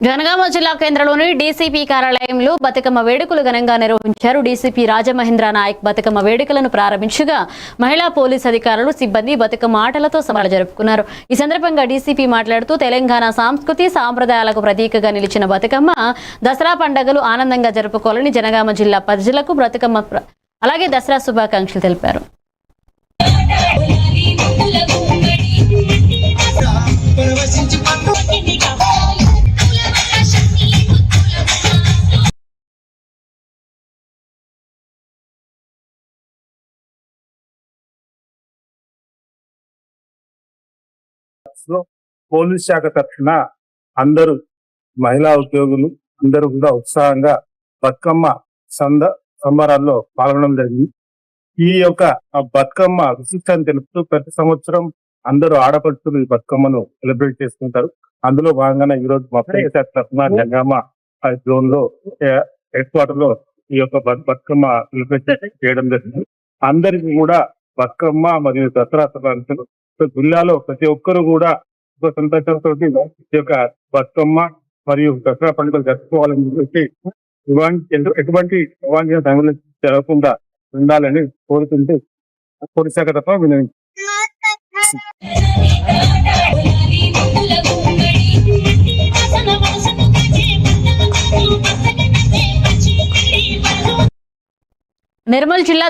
జనగామ జిల్లా కేంద్రంలోని డీసీపీ కార్యాలయంలో బతుకమ్మ వేడుకలు ఘనంగా నిర్వహించారు డీసీపీ రాజమహేంద్ర నాయక్ బతుకమ్మ వేడుకలను ప్రారంభించగా మహిళా పోలీస్ అధికారులు సిబ్బంది బతుకమ్మ ఆటలతో సవాలు జరుపుకున్నారు. ఈ సందర్భంగా డీసీపీ మాట్లాడుతూ తెలంగాణ సంస్కృతి సాంప్రదాయాలకు ప్రతీకగా నిలిచిన బతుకమ్మ దసరా పండుగలు ఆనందంగా జరుపుకోవాలని జనగామ జిల్లా ప్రజలకు బతుకమ్మ అలాగే దసరా శుభాకాంక్షలు తెలిపారు. లో పోలీస్ శాఖ తరఫున అందరూ మహిళా ఉద్యోగులు అందరూ కూడా ఉత్సాహంగా బతుకమ్మ సంద సంబరాల్లో పాల్గొనడం జరిగింది. ఈ యొక్క బతుకమ్మ విశిష్టాన్ని తెలుపుతూ ప్రతి సంవత్సరం అందరూ ఆడపడుతులు ఈ బతుకమ్మను సెలబ్రేట్ చేసుకుంటారు. అందులో భాగంగానే ఈ రోజు మా పోలీస్ శాఖ తరఫున జంగామ జోన్లో హెడ్ క్వార్టర్లో ఈ యొక్క బతు- బతుకమ్మ సెలబ్రేట్ చేయడం జరిగింది. అందరికి కూడా బతుకమ్మ మరియు దసరా శుభాకాంక్షలు సో జిల్లాలో ప్రతి ఒక్కరు కూడా ఒక సంతోషంతో ఈ యొక్క బతుకమ్మ మరియు దసరా పండుగలు జరుపుకోవాలని చెప్పి ఎటువంటి అవాంఛన సంఘటన జరగకుండా ఉండాలని కోరుతుంటే పోలీస్ శాఖ తప్ప వినవి నిర్మల్ జిల్లా